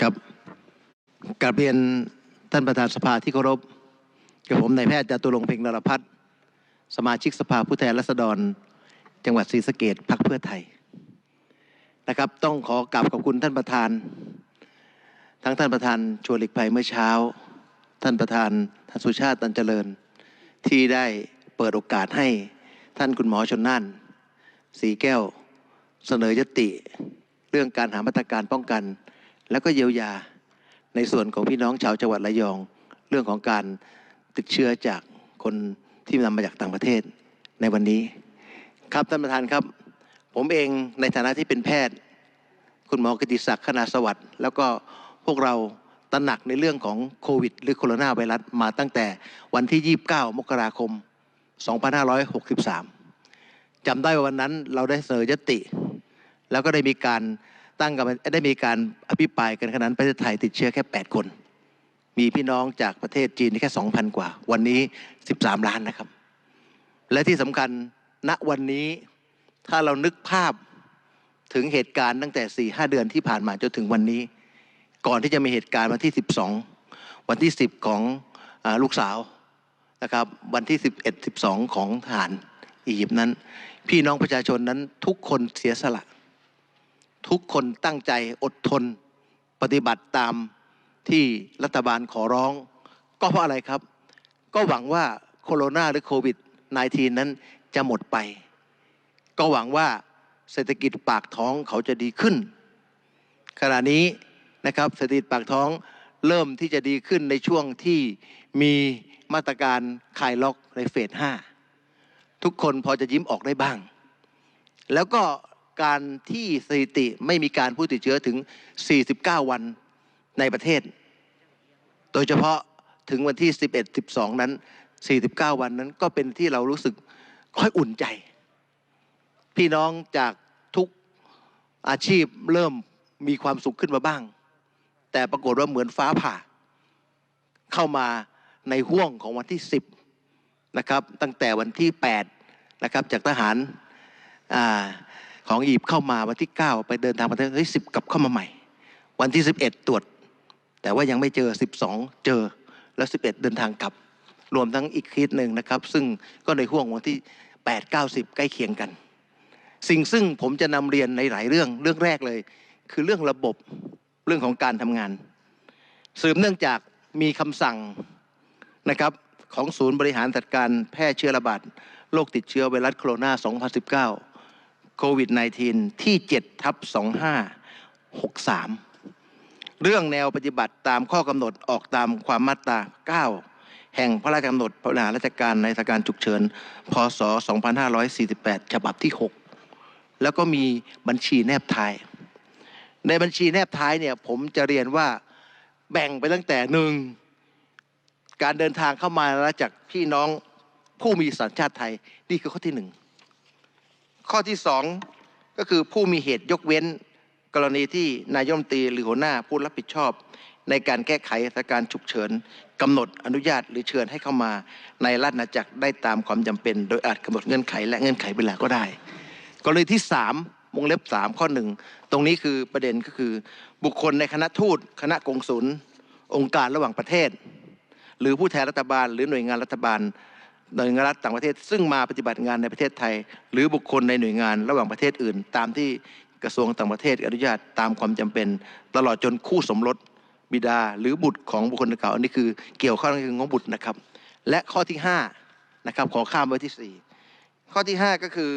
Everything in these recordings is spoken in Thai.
ครับกราบเรียนท่านประธานสภาที่เคารพกับผมนายแพทย์จตุรงเพ็งนรพัฒน์สมาชิกสภาผู้แทนราษฎร จังหวัดศรีสะเกดพรรคเพื่อไทยนะครับ ต้องขอกราบขอบคุณท่านประธาน ทั้งท่านประธานชวนหลีกภัยเมื่อเช้า ท่านประธานท่านสุชาติตันเจริญ ที่ได้เปิดโอกาสให้ท่านคุณหมอชนน่านสีแก้วเสนอยติ เรื่องการหามาตรการป้องกัน แล้วก็เยียวยาในส่วนของพี่น้องชาวจังหวัดระยอง เรื่องของการติดเชื้อจากคนที่นำมาจากต่างประเทศในวันนี้ ครับท่านประธานครับ ผมเองในฐานะที่เป็นแพทย์ คุณหมอกิติศักดิ์ขนาสวัสดิ์แล้วก็พวกเราตระหนักในเรื่องของโควิด หรือโคโรนาไวรัสมาตั้งแต่วันที่ 29 มกราคม 2563จำได้ว่าวันนั้นเราได้เสนอยติ แล้วก็ได้มีการตั้งกับได้มีการอภิปรายกันขนาดนั้นประเทศไทยติดเชื้อแค่ 8 คน มีพี่น้องจากประเทศจีนแค่ 2,000 กว่า วันนี้ 13 ล้านนะครับ และที่สำคัญณวันนี้ถ้าเรานึกภาพถึงเหตุการณ์ตั้งแต่4-5เดือนที่ผ่านมาจนถึงวันนี้ ก่อนที่จะมีเหตุการณ์วันที่ 12 วันที่ 10 ของอลูกสาวนะครับ วันที่ 11 12 ของทหารอียิปต์นั้น พี่น้องประชาชนนั้นทุกคนเสียสละ ทุกคนตั้งใจอดทน ปฏิบัติตามที่รัฐบาลขอร้อง ก็เพราะอะไรครับ ก็หวังว่าโคโรนาหรือโควิด -19 นั้นจะหมดไป ก็หวังว่าเศรษฐกิจปากท้องเขาจะดีขึ้น ขณะนี้นะครับเศรษฐกิจปากท้องเริ่มที่จะดีขึ้นในช่วงที่มีมาตรการคลายล็อกในเฟส 5 ทุกคนพอจะยิ้มออกได้บ้าง แล้วก็ การที่สถิติไม่มีการผู้ติดเชื้อถึง 49 วันในประเทศ โดยเฉพาะถึงวันที่ 11 12 นั้น 49 วันนั้นก็เป็นที่เรารู้สึกค่อยอุ่นใจ พี่น้องจากทุกอาชีพเริ่มมีความสุขขึ้นมาบ้าง แต่ปรากฏว่าเหมือนฟ้าผ่า เข้ามาในห่วงของวันที่ 10นะครับตั้งแต่วันที่8นะครับจากทหารอ่า ของอียิปต์เข้ามาวันที่ 9 ไปเดินทางประเทศเฮ้ยสิบกลับเข้ามาใหม่ วันที่ 11 ตรวจ แต่ว่ายังไม่เจอ 12 เจอแล้ว 11 เดินทางกลับ รวมทั้งอีกเคสหนึ่งนะครับ ซึ่งก็ในห่วงวันที่ 8 9 10 ใกล้เคียงกัน สิ่งซึ่งผมจะนำเรียนในหลายเรื่องเรื่องแรกเลย คือเรื่องระบบเรื่องของการทำงาน สืบเนื่องจากมีคำสั่งนะครับของศูนย์บริหารจัดการแพร่เชื้อระบาดโรคติดเชื้อไวรัสโคโรนา 2019 โควิด -19 ที่7ทับ2563 เรื่องแนวปฏิบัติตามข้อกำหนดออกตามความมาตรา 9 แห่งพระราชกำหนดบริหารราชการในสถานการณ์ฉุกเฉิน พศ 2548 ฉบับที่ 6 แล้วก็มีบัญชีแนบท้าย ในบัญชีแนบท้ายเนี่ยผมจะเรียนว่าแบ่งไปตั้งแต่หนึ่งการเดินทางเข้ามาแล้วจากพี่น้องผู้มีสัญชาติไทย นี่คือข้อที่หนึ่ง ข้อที่สองก็คือผู้มีเหตุยกเว้น กรณีที่นายมตรีหรือหัวหน้าผู้รับผิดชอบ ในการแก้ไขสถานการณ์ฉุกเฉินกำหนดอนุญาตหรือเชิญให้เข้ามาในราชอาณาจักรได้ตามความจำเป็น โดยอาจกำหนดเงื่อนไขและเงื่อนไขเวลาก็ได้ กรณีที่สามวงเล็บสามข้อหนึ่งตรงนี้คือประเด็นก็คือ บุคคลในคณะทูต คณะกงสุลองค์การระหว่างประเทศ หรือผู้แทนรัฐบาล หรือหน่วยงานรัฐบาล หน่วยงานรัฐต่างประเทศ ซึ่งมาปฏิบัติงานในประเทศไทย หรือบุคคลในหน่วยงานระหว่างประเทศอื่น ตามที่กระทรวงต่างประเทศอนุญาตตามความจำเป็น ตลอดจนคู่สมรสบิดาหรือบุตรของบุคคลดังกล่าวอันนี้คือเกี่ยวข้องกับของบุตรนะครับ และข้อที่ห้านะครับขอข้ามไว้ที่สี่ข้อที่ห้าก็คือ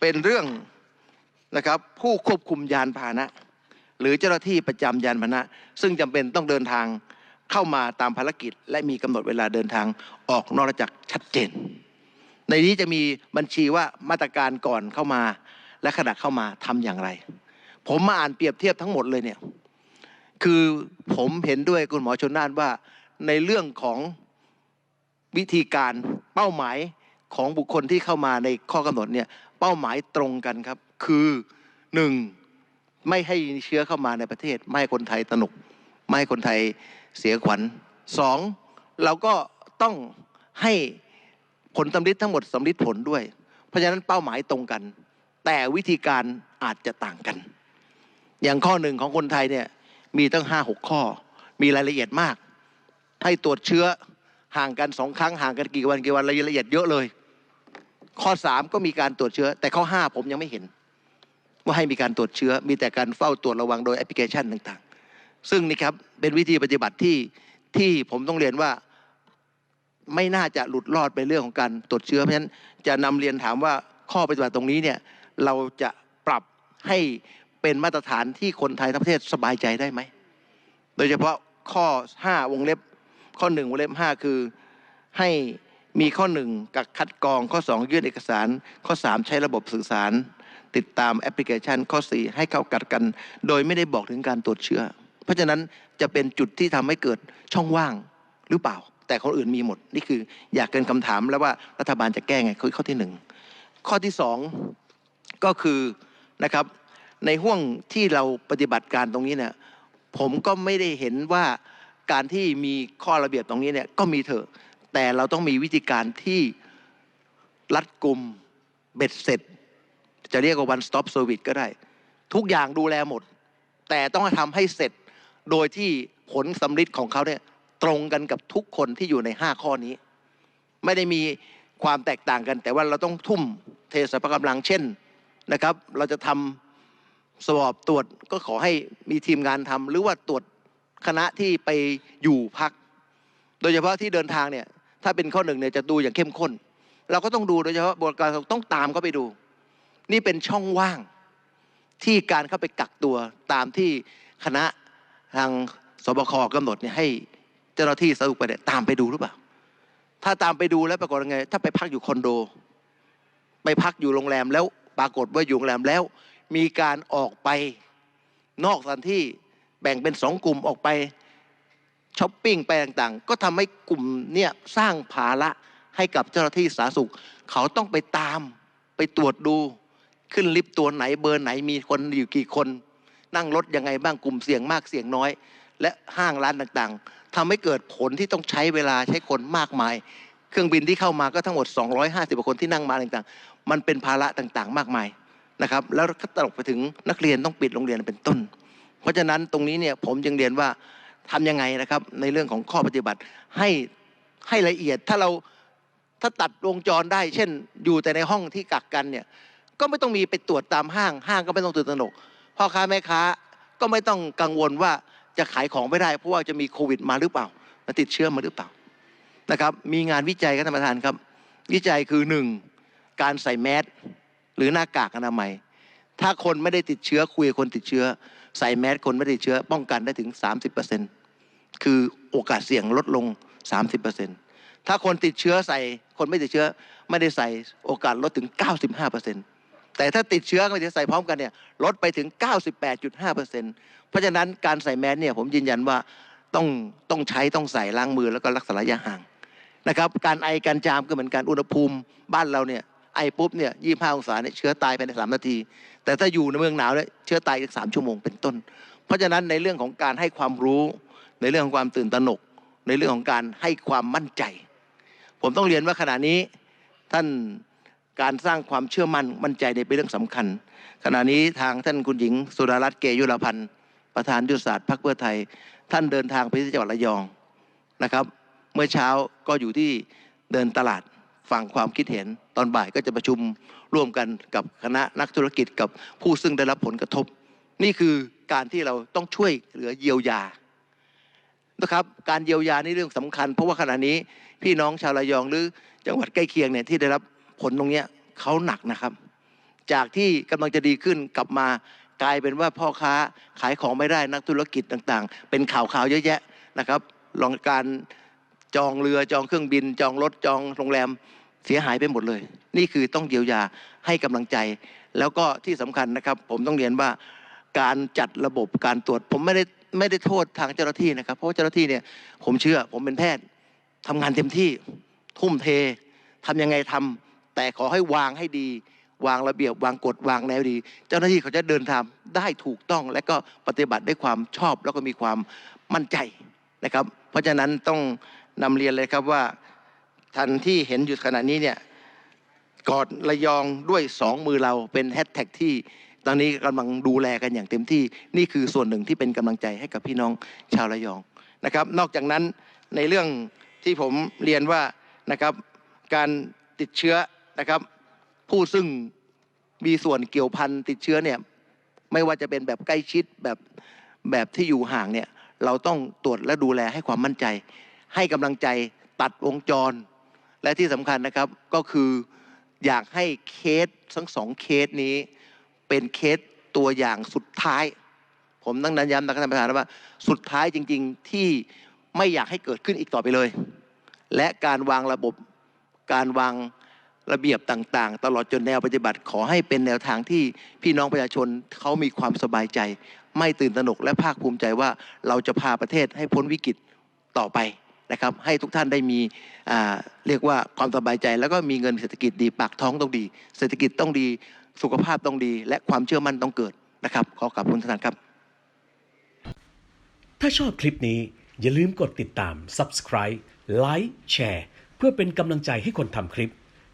เป็นเรื่องนะครับผู้ควบคุมยานพาหนะ หรือเจ้าหน้าที่ประจำยานพาหนะ ซึ่งจำเป็นต้องเดินทาง เข้ามาตามภารกิจ และมีกำหนดเวลาเดินทางออกนอกราชจักรชัดเจน ในนี้จะมีบัญชีว่ามาตรการก่อนเข้ามาและขณะเข้ามาทำอย่างไร ผมมาอ่านเปรียบเทียบทั้งหมดเลยเนี่ยคือผมเห็นด้วยคุณหมอชนน่านว่าในเรื่องของวิธีการเป้าหมายของบุคคลที่เข้ามาในข้อกำหนดเนี่ยเป้าหมายตรงกันครับ คือหนึ่งไม่ให้เชื้อเข้ามาในประเทศ ไม่ให้คนไทยตนก ไม่ให้คนไทย เสียขวัญสองเราก็ต้องให้ผลสำลิดทั้งหมดสำลิดผลด้วย เพราะฉะนั้นเป้าหมายตรงกัน แต่วิธีการอาจจะต่างกัน อย่างข้อหนึ่งของคนไทยเนี่ยมีตั้งห้าหกข้อ มีรายละเอียดมาก ให้ตรวจเชื้อห่างกันสองครั้งห่างกันกี่วันกี่วันรายละเอียดเยอะเลย ข้อสามก็มีการตรวจเชื้อ แต่ข้อห้าผมยังไม่เห็น ว่าให้มีการตรวจเชื้อ มีแต่การเฝ้าตรวจระวังโดยแอปพลิเคชันต่างๆ ซึ่งนี่ครับเป็นวิธีปฏิบัติที่ที่ผมต้องเรียนว่าไม่น่าจะหลุดรอดไปเรื่องของการตรวจเชื้อเพราะฉะนั้นจะนำเรียนถามว่าข้อปฏิบัติตรงนี้เนี่ยเราจะปรับให้เป็นมาตรฐานที่คนไทยทั้งประเทศสบายใจได้ไหม โดยเฉพาะข้อ 5 วงเล็บ ข้อ 1 วงเล็บ 5 คือให้มีข้อ 1 กักคัดกรอง ข้อ 2 ยื่นเอกสาร ข้อ 3 ใช้ระบบสื่อสาร ติดตามแอปพลิเคชัน ข้อ 4 ให้เข้ากัดกัน โดยไม่ได้บอกถึงการตรวจเชื้อ ราะฉะนั้นจะเป็นจุดที่ทำให้เกิดช่องว่างหรือเปล่า แต่คนอื่นมีหมด นี่คืออยากเกินคำถามแล้วว่ารัฐบาลจะแก้ไงคือข้อที่หนึ่งข้อที่สองก็คือนะครับในห่วงที่เราปฏิบัติการตรงนี้เนี่ยผมก็ไม่ได้เห็นว่าการที่มีข้อระเบียบตรงนี้เนี่ยก็มีเถอะ แต่เราต้องมีวิธีการที่รัดกุมเบ็ดเสร็จ จะเรียกว่า one stop service ก็ได้ ทุกอย่างดูแลหมด แต่ต้องทำให้เสร็จ โดยที่ผลสำลิดของเขาเนี่ยตรงกันกับทุกคนที่อยู่ใน 5 ข้อนี้ ไม่ได้มีความแตกต่างกัน แต่ว่าเราต้องทุ่มเทสรรพกำลังเช่นนะครับ เราจะทำสอบตรวจก็ขอให้มีทีมงานทำหรือว่าตรวจคณะที่ไปอยู่พัก โดยเฉพาะที่เดินทางเนี่ยถ้าเป็นข้อหนึ่งเนี่ยจะดูอย่างเข้มข้น เราก็ต้องดูโดยเฉพาะบริการต้องตามเข้าไปดู นี่เป็นช่องว่างที่การเข้าไปกักตัวตามที่คณะ ทางสบคกำหนดเนี่ยให้เจ้าหน้าที่สรุปไปเนี่ยตามไปดูหรือเปล่า ถ้าตามไปดูแล้วปรากฏยังไง ถ้าไปพักอยู่คอนโด ไปพักอยู่โรงแรมแล้วปรากฏว่าอยู่โรงแรมแล้ว มีการออกไปนอกสถานที่แบ่งเป็นสองกลุ่มออกไปช้อปปิ้งไปต่างๆ ก็ทำให้กลุ่มเนี่ยสร้างภาระให้กับเจ้าหน้าที่สาธารณสุข เขาต้องไปตามไปตรวจดู ขึ้นลิฟต์ตัวไหนเบอร์ไหนมีคนอยู่กี่คน นั่งรถยังไงบ้างกลุ่มเสี่ยงมากเสี่ยงน้อย และห้างร้านต่างๆทำให้เกิดผลที่ต้องใช้เวลาใช้คนมากมาย เครื่องบินที่เข้ามาก็ทั้งหมด 250กว่าคนที่นั่งมาต่างๆ มันเป็นภาระต่างๆ มากมายนะครับแล้วก็ตลกไปถึงนักเรียนต้องปิดโรงเรียนเป็นต้น เพราะฉะนั้นตรงนี้เนี่ยผมจึงเรียนว่าทำยังไงนะครับในเรื่องของข้อปฏิบัติให้ให้ละเอียดถ้าเราถ้าตัดวงจรได้ เช่น อยู่แต่ในห้องที่กักกันเนี่ยก็ไม่ต้องมีไปตรวจตามห้างห้างก็ไม่ต้องตื่นตระหนก พ่อค้าแม่ค้าก็ไม่ต้องกังวลว่าจะขายของไม่ได้เพราะว่าจะมีโควิดมาหรือเปล่ามาติดเชื้อมาหรือเปล่านะครับมีงานวิจัยครับท่านประธานครับ วิจัยคือหนึ่งการใส่แมสหรือหน้ากากอนามัย ถ้าคนไม่ได้ติดเชื้อคุยกับคนติดเชื้อ ใส่แมสคนไม่ได้ติดเชื้อ ป้องกันได้ถึง 30%คือโอกาสเสี่ยงลดลง 30%ถ้าคนติดเชื้อใส่คนไม่ติดเชื้อ ไม่ได้ใส่โอกาสลดถึง 95% แต่ถ้าติดเชื้อไม่ได้ใส่พร้อมกันเนี่ยลดไปถึง 98.5%เพราะฉะนั้นการใส่แมสเนี่ยผมยืนยันว่าต้องต้องใช้ต้องใส่ล้างมือแล้วก็รักษาระยะห่างนะครับการไอการจามก็เหมือนกันอุณหภูมิบ้านเราเนี่ยไอปุ๊บเนี่ยยี่ห้าองศาเนี่ยเชื้อตายภายในสามนาที แต่ถ้าอยู่ในเมืองหนาวเนี่ยเชื้อตายอีกสามชั่วโมงเป็นต้น เพราะฉะนั้นในเรื่องของการให้ความรู้ในเรื่องของความตื่นตระหนก ในเรื่องของการให้ความมั่นใจ ผมต้องเรียนว่าขณะนี้ท่าน การสร้างความเชื่อมั่นมั่นใจในเป็นเรื่องสำคัญ ขณะนี้ทางท่านคุณหญิง สุดารัตน์เกยุรพันธ์ประธานยุทธศาสตร์พรรคเพื่อไทย ท่านเดินทางไปที่จังหวัดระยองนะครับ เมื่อเช้าก็อยู่ที่เดินตลาดฟังความคิดเห็นตอนบ่ายก็จะประชุมร่วมกันกับคณะนักธุรกิจกับผู้ซึ่งได้รับผลกระทบ นี่คือการที่เราต้องช่วยเหลือเยียวยานะครับการเยียวยานี่เรื่องสำคัญ เพราะว่าขณะนี้พี่น้องชาวระยองหรือจังหวัดใกล้เคียงเนี่ยที่ได้รับ ผลตรงเนี้ยเขาหนักนะครับ จากที่กำลังจะดีขึ้นกลับมากลายเป็นว่าพ่อค้าขายของไม่ได้นักธุรกิจต่างๆ เป็นข่าวข่าวๆเยอะแยะนะครับลองการจองเรือจองเครื่องบิน จองรถจองโรงแรมเสียหายไปหมดเลย นี่คือต้องเยียวยาให้กำลังใจ แล้วก็ที่สำคัญนะครับ ผมต้องเรียนว่าการจัดระบบการตรวจ ผมไม่ได้ไม่ได้โทษทางเจ้าหน้าที่นะครับ เพราะาเจ้าหน้าที่เนี่ยผมเชื่อผมเป็นแพทย์ทำงานเต็มที่ทุ่มเททำยังไงทำ แต่ขอให้วางให้ดี วางระเบียบวางกฎวางแนวดี เจ้าหน้าที่เขาจะเดินทางได้ถูกต้อง และก็ปฏิบัติด้วยความชอบแล้วก็มีความมั่นใจนะครับ เพราะฉะนั้นต้องนำเรียนเลยครับว่าทันที่เห็นอยู่ขณะนี้เนี่ยกอดระยองด้วยสองมือเราเป็นแฮชแท็กที่ตอนนี้กำลังดูแลกันอย่างเต็มที่นี่คือส่วนหนึ่งที่เป็นกำลังใจให้กับพี่น้องชาวระยองนะครับ นอกจากนั้นในเรื่องที่ผมเรียนว่านะครับการติดเชื้อ นะครับผู้ซึ่งมีส่วนเกี่ยวพันติดเชื้อเนี่ยไม่ว่าจะเป็นแบบใกล้ชิดแบบแบบที่อยู่ห่างเนี่ยเราต้องตรวจและดูแลให้ความมั่นใจ ให้กำลังใจตัดวงจร และที่สำคัญนะครับก็คืออยากให้เคสทั้งสองเคสนี้ เป็นเคสตัวอย่างสุดท้าย ผมต้องนั้นย้ำนะครับท่านประธานว่าสุดท้ายจริง ๆที่ไม่อยากให้เกิดขึ้นอีกต่อไปเลย และการวางระบบการวาง ระเบียบต่างๆ ตลอดจนแนวปฏิบัติขอให้เป็นแนวทางที่พี่น้องประชาชนเขามีความสบายใจ ไม่ตื่นตระหนกและภาคภูมิใจว่าเราจะพาประเทศให้พ้นวิกฤตต่อไปนะครับ ให้ทุกท่านได้มีเรียกว่าความสบายใจ แล้วก็มีเงินเศรษฐกิจดีปากท้องต้องดี เศรษฐกิจต้องดีสุขภาพต้องดี และความเชื่อมั่นต้องเกิดนะครับ ขอขอบคุณท่านครับ ถ้าชอบคลิปนี้อย่าลืมกดติดตาม Subscribe ไลค์แชร์เพื่อเป็นกำลังใจให้คนทำคลิป